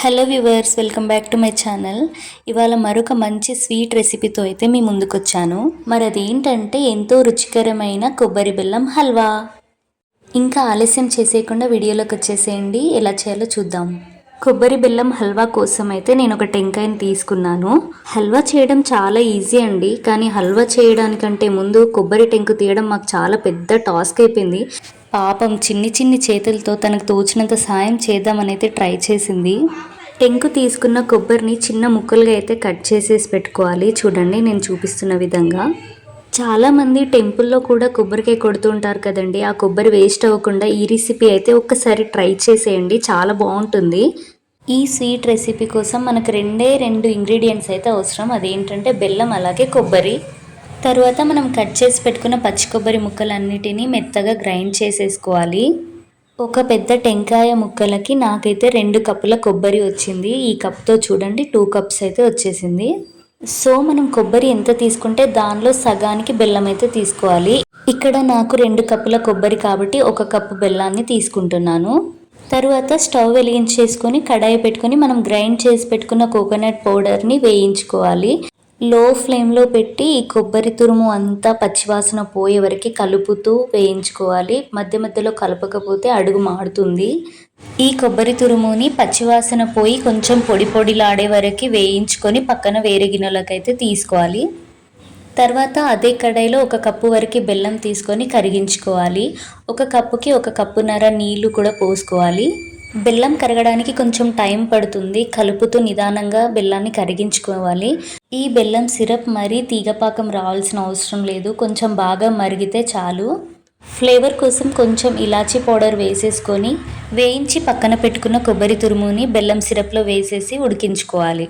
Hello viewers welcome back to my channel ఇవాళ మరొక మంచి స్వీట్ రెసిపీతో అయితే మీ ముందుకొచ్చాను. మరి అదేంటంటే ఎంతో రుచికరమైన కొబ్బరి బెల్లం హల్వా. ఇంకా ఆలస్యం చేసేయకుండా వీడియోలోకి వచ్చేసేయండి. ఎలా చేయాలో చూద్దాం. కొబ్బరి బెల్లం హల్వా కోసం అయితే నేను ఒక టెంకాయని తీసుకున్నాను. హల్వా చేయడం చాలా ఈజీ అండి. కానీ హల్వా చేయడానికంటే ముందు కొబ్బరి టెంకు తీయడం మాకు చాలా పెద్ద టాస్క్ అయిపోయింది. పాపం చిన్ని చిన్ని చేతులతో తనకు తోచినంత సాయం చేద్దామనైతే ట్రై చేసింది. టెంకు తీసుకున్న కొబ్బరిని చిన్న ముక్కలుగా అయితే కట్ చేసేసి పెట్టుకోవాలి. చూడండి నేను చూపిస్తున్న విధంగా. చాలామంది టెంపుల్లో కూడా కొబ్బరికాయ కొడుతుంటారు కదండి. ఆ కొబ్బరి వేస్ట్ అవ్వకుండా ఈ రెసిపీ అయితే ఒక్కసారి ట్రై చేసేయండి. చాలా బాగుంటుంది. ఈ స్వీట్ రెసిపీ కోసం మనకు రెండే రెండు ఇంగ్రీడియంట్స్ అయితే అవసరం. అదేంటంటే బెల్లం అలాగే కొబ్బరి. తరువాత మనం కట్ చేసి పెట్టుకున్న పచ్చి కొబ్బరి ముక్కలన్నిటినీ మెత్తగా గ్రైండ్ చేసేసుకోవాలి. ఒక పెద్ద టెంకాయ ముక్కలకి నాకైతే రెండు కప్పుల కొబ్బరి వచ్చింది. ఈ కప్తో చూడండి టూ కప్స్ అయితే వచ్చేసింది. సో మనం కొబ్బరి ఎంత తీసుకుంటే దానిలో సగానికి బెల్లం అయితే తీసుకోవాలి. ఇక్కడ నాకు రెండు కప్పుల కొబ్బరి కాబట్టి ఒక కప్పు బెల్లాన్ని తీసుకుంటున్నాను. తరువాత స్టవ్ వెలిగించేసుకొని కడాయి పెట్టుకొని మనం గ్రైండ్ చేసి పెట్టుకున్న కోకోనట్ పౌడర్ని వేయించుకోవాలి. లో ఫ్లేమ్లో పెట్టి ఈ కొబ్బరి తురుము అంతా పచ్చివాసన పోయే వరకు కలుపుతూ వేయించుకోవాలి. మధ్య మధ్యలో కలపకపోతే అడుగు మాడుతుంది ఈ కొబ్బరి తురుముని పచ్చివాసన పోయి కొంచెం పొడి పొడిలాడే వరకు వేయించుకొని పక్కన వేరే గిన్నెలకైతే తీసుకోవాలి. తర్వాత అదే కడాయిలో ఒక కప్పు వరకు బెల్లం తీసుకొని కరిగించుకోవాలి. ఒక కప్పుకి ఒక కప్పున్నర నీళ్ళు కూడా పోసుకోవాలి. బెల్లం కరగడానికి కొంచెం టైం పడుతుంది. కలుపుతూ నిదానంగా బెల్లాన్ని కరిగించుకోవాలి. ఈ బెల్లం సిరప్ మరీ తీగపాకం రావాల్సిన అవసరం లేదు. కొంచెం బాగా మరిగితే చాలు. ఫ్లేవర్ కోసం కొంచెం ఇలాచీ పౌడర్ వేసేసుకొని వేయించి పక్కన పెట్టుకున్న కొబ్బరి తురుముని బెల్లం సిరప్లో వేసేసి ఉడికించుకోవాలి.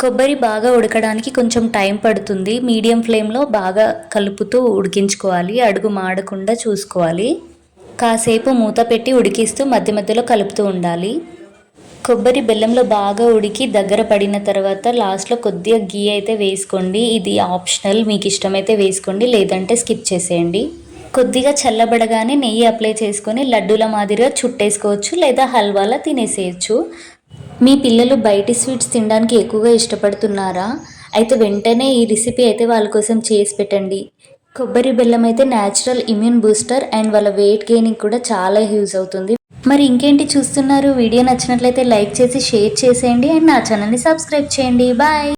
కొబ్బరి బాగా ఉడకడానికి కొంచెం టైం పడుతుంది. మీడియం ఫ్లేమ్లో బాగా కలుపుతూ ఉడికించుకోవాలి. అడుగు మాడకుండా చూసుకోవాలి. కాసేపు మూత పెట్టి ఉడికిస్తూ మధ్య మధ్యలో కలుపుతూ ఉండాలి. కొబ్బరి బెల్లంలో బాగా ఉడికి దగ్గర పడిన తర్వాత లాస్ట్లో కొద్దిగా గీ అయితే వేసుకోండి. ఇది ఆప్షనల్ మీకు ఇష్టమైతే వేసుకోండి లేదంటే స్కిప్ చేసేయండి. కొద్దిగా చల్లబడగానే నెయ్యి అప్లై చేసుకొని లడ్డూల మాదిరిగా చుట్టేసుకోవచ్చు లేదా హల్వాలా తినేసేయచ్చు. మీ పిల్లలు బయటి స్వీట్స్ తినడానికి ఎక్కువగా ఇష్టపడుతున్నారా? అయితే వెంటనే ఈ రెసిపీ అయితే వాళ్ళ కోసం చేసి పెట్టండి. కొబ్బరి బెల్లం అయితే న్యాచురల్ ఇమ్యూన్ బూస్టర్ అండ్ వాళ్ళ వెయిట్ గెయినింగ్ కూడా చాలా యూజ్ అవుతుంది. మరి ఇంకేంటి చూస్తున్నారు? వీడియో నచ్చినట్లయితే లైక్ చేసి షేర్ చేసేయండి అండ్ నా ఛానల్ని సబ్స్క్రైబ్ చేయండి. బాయ్